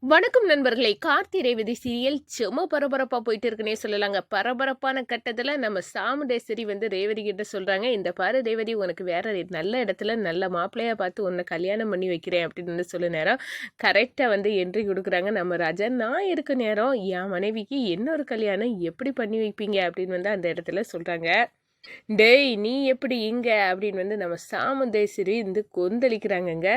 வணக்கம் நண்பர்களே. கார்த்தி ரேவதி சீரியல் செம பரபரப்பாக போயிட்டு இருக்குன்னே சொல்லலாங்க. பரபரப்பான கட்டத்தில் நம்ம சாமுண்டேஸ்வரி வந்து ரேவதி கிட்ட சொல்கிறாங்க இந்த பாரு ரேவதி உனக்கு வேற நல்ல இடத்துல நல்ல மாப்பிள்ளையாக பார்த்து உன்னை கல்யாணம் பண்ணி வைக்கிறேன் அப்படின்னு வந்து சொல்ல நேரம். கரெக்டாக வந்து என்ட்ரி கொடுக்குறாங்க. நம்ம ராஜா நான் இருக்க நேரம் என் மனைவிக்கு இன்னொரு கல்யாணம்? எப்படி பண்ணி வைப்பீங்க? அப்படின்னு வந்து அந்த இடத்துல சொல்கிறாங்க டேய் நீ எப்படி இங்க? அப்படின்னு வந்து நம்ம சாமுண்டேஸ்வரி வந்து கொந்தளிக்கிறாங்கங்க.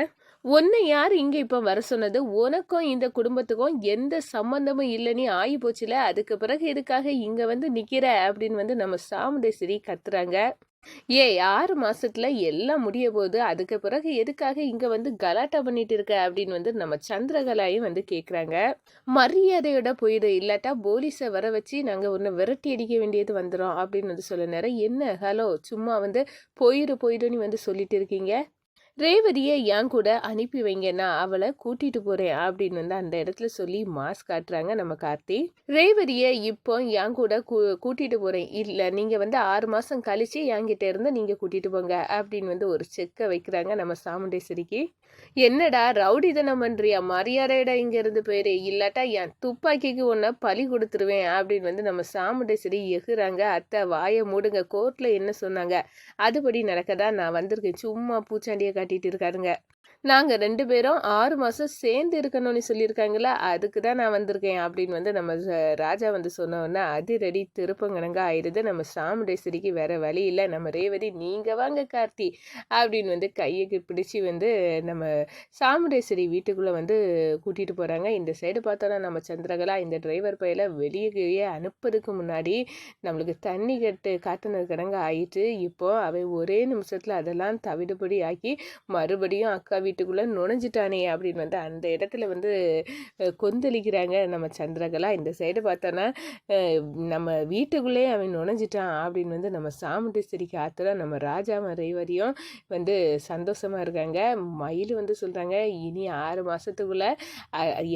உன்னை யார் இங்கே இப்போ வர சொன்னது? உனக்கும் இந்த குடும்பத்துக்கும் எந்த சம்மந்தமும் இல்லைன்னு ஆகி போச்சுல. அதுக்கு பிறகு எதுக்காக இங்கே வந்து நிற்கிற அப்படின்னு வந்து நம்ம சாமுண்டேஸ்வரி கத்துறாங்க. ஏ ஆறு மாசத்துல எல்லாம் முடிய போகுது அதுக்கு பிறகு எதுக்காக இங்க வந்து கலாட்டா பண்ணிட்டு இருக்க? அப்படின்னு வந்து நம்ம சந்திரகலாயும் வந்து கேக்குறாங்க. மரியாதையோட போயிடு. இல்லாட்டா போலீஸை வர வச்சு நாங்க ஒன்னு விரட்டி அடிக்க வேண்டியது வந்துடும் அப்படின்னு வந்து சொல்ல நேரம். என்ன? ஹலோ சும்மா வந்து போயிரு போயிடுன்னு வந்து சொல்லிட்டு இருக்கீங்க? ரேவதியை என் கூட அனுப்பி வைங்கன்னா அவளை கூட்டிட்டு போறேன் அப்படின்னு வந்து அந்த இடத்துல சொல்லி மாஸ்க் காட்டுறாங்க நம்ம கார்த்தி. ரேவதியை இப்போ என் கூட கூட்டிட்டு போறேன். இல்ல நீங்க வந்து ஆறு மாசம் கழிச்சு என்கிட்ட இருந்து நீங்க கூட்டிட்டு போங்க அப்படின்னு வந்து ஒரு செக்கை வைக்கிறாங்க நம்ம சாமுண்டேஸ்வரிக்கு. என்னடா ரவுடிதனம் பண்றியா? மரியாதையிட இங்க இருந்து போயிரு. இல்லாட்டா என் துப்பாக்கிக்கு ஒன்ன பழி கொடுத்துருவேன் அப்படின்னு வந்து நம்ம சாமுண்டேஸ்வரி எகுறாங்க. அத்தை வாயை மூடுங்க. கோர்ட்ல என்ன சொன்னாங்க? அதுபடி நடக்கதான் நான் வந்திருக்கேன். சும்மா பூச்சாண்டியை காட்டிட்டு இருக்காருங்க. நாங்கள் ரெண்டு பேரும் ஆறு மாதம் சேர்ந்து இருக்கணும்னு சொல்லியிருக்காங்களா அதுக்கு தான் நான் வந்திருக்கேன் அப்படின்னு வந்து நம்ம ராஜா வந்து சொன்னோன்னா அதிரடி திருப்பங்கணங்க ஆயிடுது நம்ம சாமுண்டேஸ்வரிக்கு வேற வழி இல்லை. நம்ம ரேவதி நீங்கள் வாங்க கார்த்தி அப்படின்னு வந்து கையை பிடிச்சி வந்து நம்ம சாமுண்டேஸ்வரி வீட்டுக்குள்ளே வந்து கூட்டிகிட்டு போகிறாங்க இந்த சைடு பார்த்தோன்னா நம்ம சந்திரகலா இந்த டிரைவர் பையில வெளியே அனுப்புறதுக்கு முன்னாடி நம்மளுக்கு தண்ணி கட்டு காட்டுனது கடங்க ஆயிட்டு இப்போ அவை ஒரே நிமிஷத்தில் அதெல்லாம் தவிடுபடி ஆக்கி மறுபடியும் அக்கா வீட்டுக்குள்ளே நுழைஞ்சிட்டானே அப்படின்னு வந்து அந்த இடத்துல வந்து கொந்தளிக்கிறாங்க நம்ம சந்திரகலா. இந்த சைடு பார்த்தோன்னா நம்ம வீட்டுக்குள்ளேயே அவன் நுழைஞ்சிட்டான் அப்படின்னு வந்து நம்ம சாமுண்டேஸ்வரிக்கு ஆற்றுல நம்ம ராஜா மறைவரையும் வந்து சந்தோஷமாக இருக்காங்க. மயில் வந்து சொல்கிறாங்க இனி ஆறு மாதத்துக்குள்ளே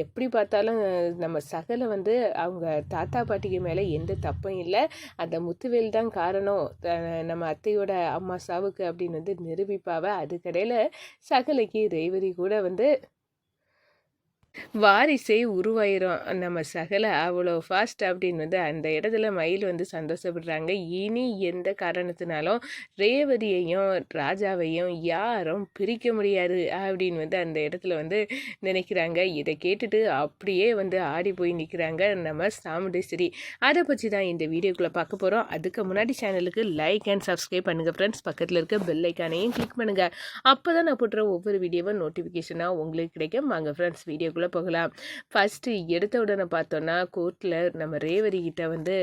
எப்படி பார்த்தாலும் நம்ம சகலை வந்து அவங்க தாத்தா பாட்டிக்கு மேலே எந்த தப்பும் இல்லை. அந்த முத்துவேல் தான் காரணம். நம்ம அத்தையோட அம்மா சாவுக்கு அப்படின்னு வந்து நிரூபிப்பாவை. அதுக்கடையில் சகலைக்கு ரேவதி கூட வந்து வாரிசே உருவாயிரும். நம்ம சகல அவ்வளோ ஃபாஸ்ட் அப்படின்னு வந்து அந்த இடத்துல மயில் வந்து சந்தோஷப்படுறாங்க. இனி எந்த காரணத்தினாலும் ரேவதியையும் ராஜாவையும் யாரும் பிரிக்க முடியாது அப்படின்னு வந்து அந்த இடத்துல வந்து நினைக்கிறாங்க. இதை கேட்டுட்டு அப்படியே வந்து ஆடி போய் நிற்கிறாங்க நம்ம சாமுண்டேஸ்வரி. அதை பற்றி தான் இந்த வீடியோக்குள்ளே பார்க்க போகிறோம் அதுக்கு முன்னாடி சேனலுக்கு லைக் அண்ட் சப்ஸ்கிரைப் பண்ணுங்கள் ஃப்ரெண்ட்ஸ் பக்கத்தில் இருக்க பெல் ஐக்கானையும் கிளிக் பண்ணுங்கள் அப்போ தான் நான் போட்டுற ஒவ்வொரு வீடியோவும் நோட்டிஃபிகேஷனாக உங்களுக்கு கிடைக்கும். வாங்க ஃப்ரெண்ட்ஸ் வீடியோக்குள்ளே உள்ளே போகலாம். ஃபஸ்ட்டு எடுத்த உடனே பார்த்தோன்னா கோர்ட்டில் நம்ம ரேவதி கிட்ட வந்து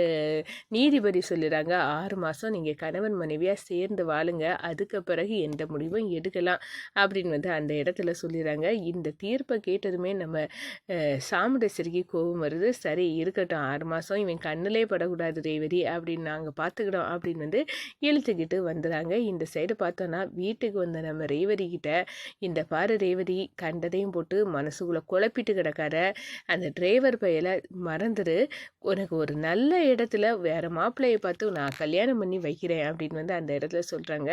நீதிபதி சொல்லிடுறாங்க ஆறு மாதம் நீங்கள் கணவன் மனைவியாக சேர்ந்து வாழுங்க அதுக்கு பிறகு எந்த முடிவும் எடுக்கலாம் அப்படின்னு வந்து அந்த இடத்துல சொல்லிடுறாங்க. இந்த தீர்ப்பை கேட்டதுமே நம்ம சாமுண்டேஸ்வரிக்கு கோபம் வருது. சரி இருக்கட்டும் ஆறு மாதம் இவன் கண்ணிலே படக்கூடாது ரேவதி அப்படின்னு நாங்கள் பார்த்துக்கிட்டோம் அப்படின்னு வந்து இழுத்துக்கிட்டு வந்துடுறாங்க. இந்த சைடு பார்த்தோன்னா வீட்டுக்கு வந்த நம்ம ரேவதி கிட்ட இந்த பாரு ரேவதி கண்டதையும் போட்டு மனசுக்குள்ளே குழப்ப குழப்பிட்டு கிடக்காத அந்த டிரைவர் பையலை மறந்துடு உனக்கு ஒரு நல்ல இடத்துல வேறு மாப்பிள்ளையை பார்த்து நான் கல்யாணம் பண்ணி வைக்கிறேன் அப்படின்னு வந்து அந்த இடத்துல சொல்கிறாங்க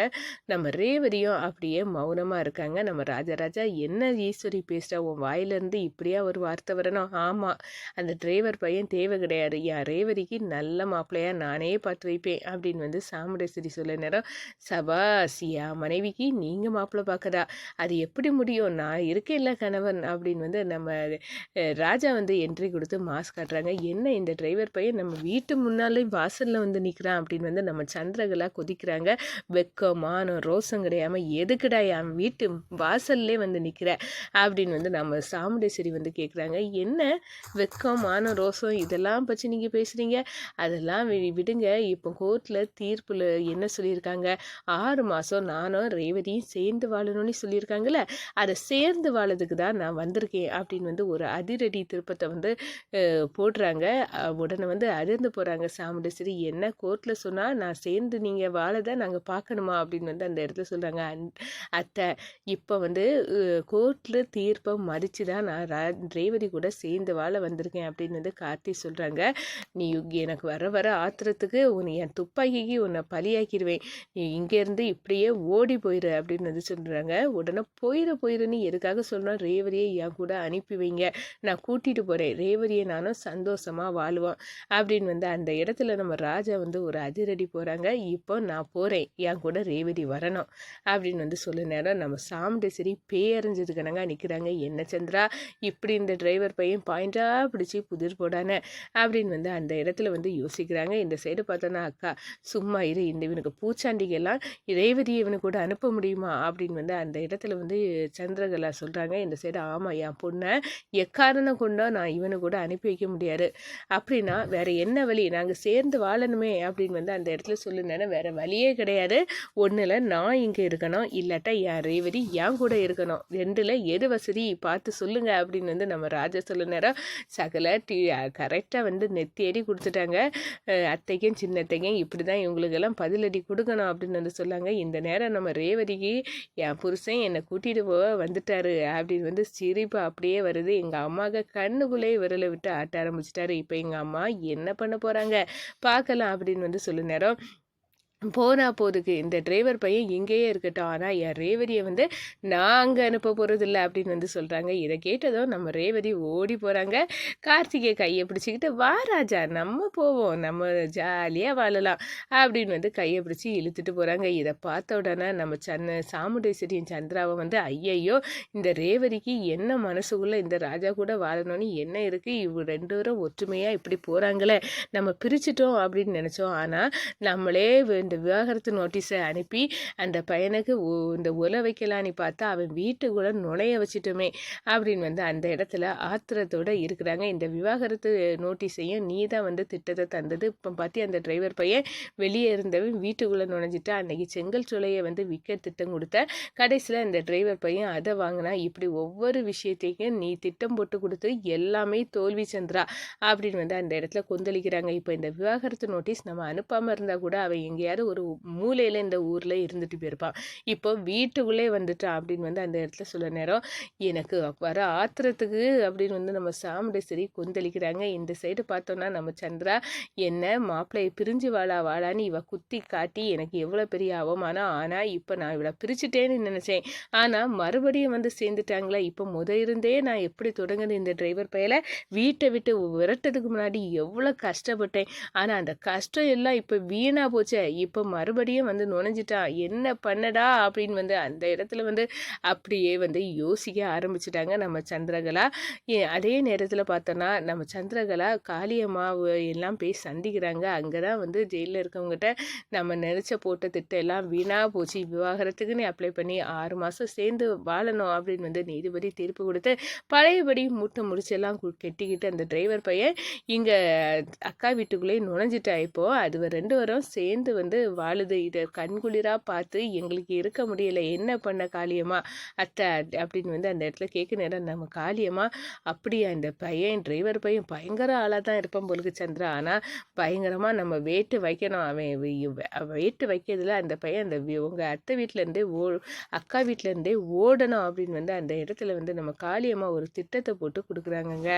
நம்ம ரேவதியும் அப்படியே மௌனமாக இருக்காங்க. நம்ம ராஜராஜா என்ன ஈஸ்வரி பேசுகிற உன் வாயிலேருந்து இப்படியா ஒரு வார்த்தை வரணும்? ஆமாம் அந்த டிரைவர் பையன் தேவை கிடையாது. என் ரேவதிக்கு நல்ல மாப்பிள்ளையாக நானே பார்த்து வைப்பேன் அப்படின்னு வந்து சாமுடேஸ்வரி சொல்ல நேரம் சபாஸ் என் மனைவிக்கு நீங்கள் மாப்பிள்ளை பார்க்கதா அது எப்படி முடியும்? நான் இருக்கேன்ல கணவன் அப்படின்னு வந்து நம்ம ராஜா வந்து என்ட்ரி கொடுத்து மாஸ்க் காட்டுறாங்க. என்ன இந்த டிரைவர் பையன் நம்ம வீட்டு முன்னாலே வாசலில் வந்து நிற்கிறான் அப்படின்னு வந்து நம்ம சந்திரகலா கொதிக்கிறாங்க. வெக்கம் மானம் ரோசம் கிடையாமல் எதுக்குடா என் வீட்டு வாசல்லே வந்து நிற்கிற அப்படின்னு வந்து நம்ம சாமுண்டேஸ்வரி வந்து கேட்குறாங்க என்ன? வெக்கம் மானம் ரோசம் இதெல்லாம் பற்றி நீங்கள் பேசுகிறீங்க அதெல்லாம் விடுங்க. இப்போ கோர்ட்டில் தீர்ப்பில் என்ன சொல்லியிருக்காங்க? ஆறு மாதம் நானும் ரேவதியும் சேர்ந்து வாழணும்னு சொல்லியிருக்காங்கல்ல? அதை சேர்ந்து வாழதுக்கு தான் நான் வந்திருக்கேன் அப்படின்னு வந்து ஒரு அதிரடி திருப்பத்தை வந்து போடுறாங்க. உடனே வந்து அதிர்ந்து போகிறாங்க சாமுண்டேஸ்வரி என்ன கோர்ட்டில் சொன்னால் நான் சேர்ந்து நீங்கள் வாழதை நாங்கள் பார்க்கணுமா? அப்படின்னு வந்து அந்த இடத்துல சொல்கிறாங்க அத்தை இப்போ வந்து கோர்ட்டில் தீர்ப்பை மறித்து தான் நான் ரேவதி கூட சேர்ந்து வாழ வந்திருக்கேன் அப்படின்னு வந்து கார்த்தி சொல்கிறாங்க நீ எனக்கு வர வர ஆத்திரத்துக்கு உன்னை என் துப்பாக்கிக்கு உன்னை பலியாக்கிடுவேன். நீ இங்கேருந்து இப்படியே ஓடி போயிரு அப்படின்னு வந்து சொல்கிறாங்க உடனே போயிட போயிருன்னு எதுக்காக சொல்லணும் ரேவதியை என் கூட அனுப்பி வைங்க நான் கூட்டிகிட்டு போகிறேன் ரேவதியை நானும் சந்தோஷமாக வாழ்வோம். அப்படின்னு வந்து அந்த இடத்துல நம்ம ராஜா வந்து ஒரு அதிரடி போகிறாங்க இப்போ நான் போகிறேன் என் கூட ரேவதி வரணும். அப்படின்னு வந்து சொல்ல நேரம் நம்ம சாமுண்டேஸ்வரி சரி கணங்க நிற்கிறாங்க என்ன சந்திரா? இப்படி இந்த டிரைவர் பையன் பாயிண்டாக பிடிச்சி புதிர் போடானே? அப்படின்னு வந்து அந்த இடத்துல வந்து யோசிக்கிறாங்க. இந்த சைடு பார்த்தோன்னா அக்கா சும்மா இரு. இந்த இவனுக்கு பூச்சாண்டிகெல்லாம் ரேவதி இவனுக்கு கூட அனுப்ப முடியுமா? அப்படின்னு வந்து அந்த இடத்துல வந்து சந்திரகலா சொல்கிறாங்க இந்த சைடு ஆமாம் என் பொண்ணை எக்காரணம் கொண்டோ நான் இவனை கூட அனுப்பி வைக்க முடியாது. அப்படின்னா வேற என்ன வழி? நாங்கள் சேர்ந்து வாழணுமே அப்படின்னு வந்து அந்த இடத்துல சொல்லுனேன்னா வேற வழியே கிடையாது. ஒன்றில் நான் இங்கே இருக்கணும் இல்லாட்டா என் ரேவதி என் கூட இருக்கணும். ரெண்டில் எது வசதி? பார்த்து சொல்லுங்க அப்படின்னு வந்து நம்ம ராஜா சொல்ல நேரம் சகல டி கரெக்டாக வந்து நெத்தியடி கொடுத்துட்டாங்க. அத்தைக்கும் சின்னத்தைக்கும் இப்படி தான் இவங்களுக்கெல்லாம் பதிலடி கொடுக்கணும் அப்படின்னு வந்து சொல்லாங்க இந்த நேரம் நம்ம ரேவதிக்கு என் புருஷன் என்னை கூட்டிகிட்டு போக வந்துட்டாரு அப்படின்னு வந்து சிரிப்பு அப்படியே வருது. எங்கள் அம்மாவுக்கு கண்ணுக்குள்ளே விரலை விட்டு ஆட்ட ஆரம்பிச்சிட்டாரு. இப்போ எங்கள் அம்மா என்ன பண்ண போகிறாங்க பார்க்கலாம் அப்படின்னு வந்து சொல்லு நேரம் போனால் போதுக்கு இந்த டிரைவர் பையன் இங்கேயே இருக்கட்டும். ஆனால் என் ரேவதியை வந்து நான் அங்கே அனுப்ப போகிறதில்ல அப்படின்னு வந்து சொல்கிறாங்க இதை கேட்டதும் நம்ம ரேவதி ஓடி போகிறாங்க கார்த்திகை கையை பிடிச்சிக்கிட்டு வா ராஜா நம்ம போவோம். நம்ம ஜாலியாக வாழலாம். அப்படின்னு வந்து கையை பிடிச்சி இழுத்துட்டு போகிறாங்க இதை பார்த்த உடனே நம்ம சந்த சாமுண்டேஸ்வரியின் சந்திராவை வந்து ஐயையோ இந்த ரேவதிக்கு என்ன மனசுக்குள்ளே இந்த ராஜா கூட வாழணும்னு என்ன இருக்குது இவங்க ரெண்டு பேரும் ஒற்றுமையாக இப்படி போகிறாங்களே நம்ம பிரிச்சிட்டோம் அப்படின்னு நினச்சோம். ஆனால் நம்மளே இந்த விவாகரத்து நோட்டீஸை அனுப்பி அந்த பையனுக்கு இந்த உல வைக்கலான்னு பார்த்தா அவன் வீட்டுக்குள்ள நுழைய வச்சுட்டோமே அப்படின்னு வந்து அந்த இடத்துல ஆத்திரத்தோடு இருக்கிறாங்க. இந்த விவாகரத்து நோட்டீஸையும் நீ தான் வந்து திட்டத்தை தந்தது. இப்போ பார்த்து அந்த டிரைவர் பையன் வெளியே இருந்தவன் வீட்டுக்குள்ளே நுழைஞ்சிட்டா அன்னைக்கு செங்கல் சோலையை வந்து விற்க திட்டம் கொடுத்த. கடைசியில் இந்த டிரைவர் பையன் அதை வாங்கினா இப்படி ஒவ்வொரு விஷயத்தையும் நீ திட்டம் போட்டு கொடுத்து எல்லாமே தோல்வி சந்திரா அப்படின்னு வந்து அந்த இடத்துல கொந்தளிக்கிறாங்க. இப்போ இந்த விவாகரத்து நோட்டீஸ் நம்ம அனுப்பாமல் இருந்தால் கூட அவன் எங்கேயாவது எங்கேயாவது ஒரு மூலையில் இந்த ஊரில் இருந்துட்டு போயிருப்பான் இப்போ வீட்டுக்குள்ளே வந்துட்டான் அப்படின்னு வந்து அந்த இடத்துல சொல்ல நேரம். எனக்கு வர ஆத்திரத்துக்கு அப்படின்னு வந்து நம்ம சாமுண்டேஸ்வரி கொந்தளிக்கிறாங்க. இந்த சைடு பார்த்தோன்னா நம்ம சந்திரா என்ன மாப்பிள்ளையை பிரிஞ்சு வாழா வாழான்னு இவ குத்தி காட்டி எனக்கு எவ்வளோ பெரிய அவமானம். ஆனால் இப்போ நான் இவளை பிரிச்சுட்டேன்னு நினச்சேன். ஆனால் மறுபடியும் வந்து சேர்ந்துட்டாங்களே. இப்போ முத இருந்தே நான் எப்படி தொடங்குது இந்த டிரைவர் பையில? வீட்டை விட்டு விரட்டதுக்கு முன்னாடி எவ்வளோ கஷ்டப்பட்டேன். ஆனால் அந்த கஷ்டம் எல்லாம் இப்போ வீணாக போச்சே. இப்போ மறுபடியும் வந்து நுழைஞ்சிட்டான் என்ன பண்ணடா? அப்படின்னு வந்து அந்த இடத்துல வந்து அப்படியே வந்து யோசிக்க ஆரம்பிச்சிட்டாங்க நம்ம சந்திரகலா. அதே நேரத்தில் பார்த்தோன்னா நம்ம சந்திரகலா காளியம்மாவு எல்லாம் போய் சந்திக்கிறாங்க. அங்கே தான் வந்து ஜெயிலில் இருக்கவங்ககிட்ட நம்ம நினச்ச போட்ட திட்டம் எல்லாம் வீணாக போச்சு. விவாகரத்துக்குன்னு அப்ளை பண்ணி ஆறு மாதம் சேர்ந்து வாழணும் அப்படின்னு வந்து நீதிபதி தீர்ப்பு கொடுத்து பழையபடி மூட்டை முடிச்செல்லாம் கெட்டிக்கிட்டு அந்த டிரைவர் பையன் இங்கே அக்கா வீட்டுக்குள்ளேயே நுழைஞ்சிட்டா இப்போது அது ரெண்டு வரும் சேர்ந்து வந்து வந்து வாழுது. இதை கண்குளிராக பார்த்து எங்களுக்கு இருக்க முடியலை. என்ன பண்ண காளியம்மா? அத்தை அப்படின்னு வந்து அந்த இடத்துல கேட்க நேரம் நம்ம காளியம்மா அப்படியே அந்த பையன் டிரைவர் பையன் பயங்கர ஆளாக தான் இருப்பான் பொழுது சந்திரா. ஆனால் பயங்கரமாக நம்ம வேட்டு வைக்கணும். அவன் வேட்டு வைக்கிறதுல அந்த பையன் அந்த உங்கள் அத்தை வீட்டிலேருந்தே ஓ அக்கா வீட்டிலேருந்தே ஓடணும் அப்படின்னு வந்து அந்த இடத்துல வந்து நம்ம காளியம்மா ஒரு திட்டத்தை போட்டு கொடுக்குறாங்கங்க.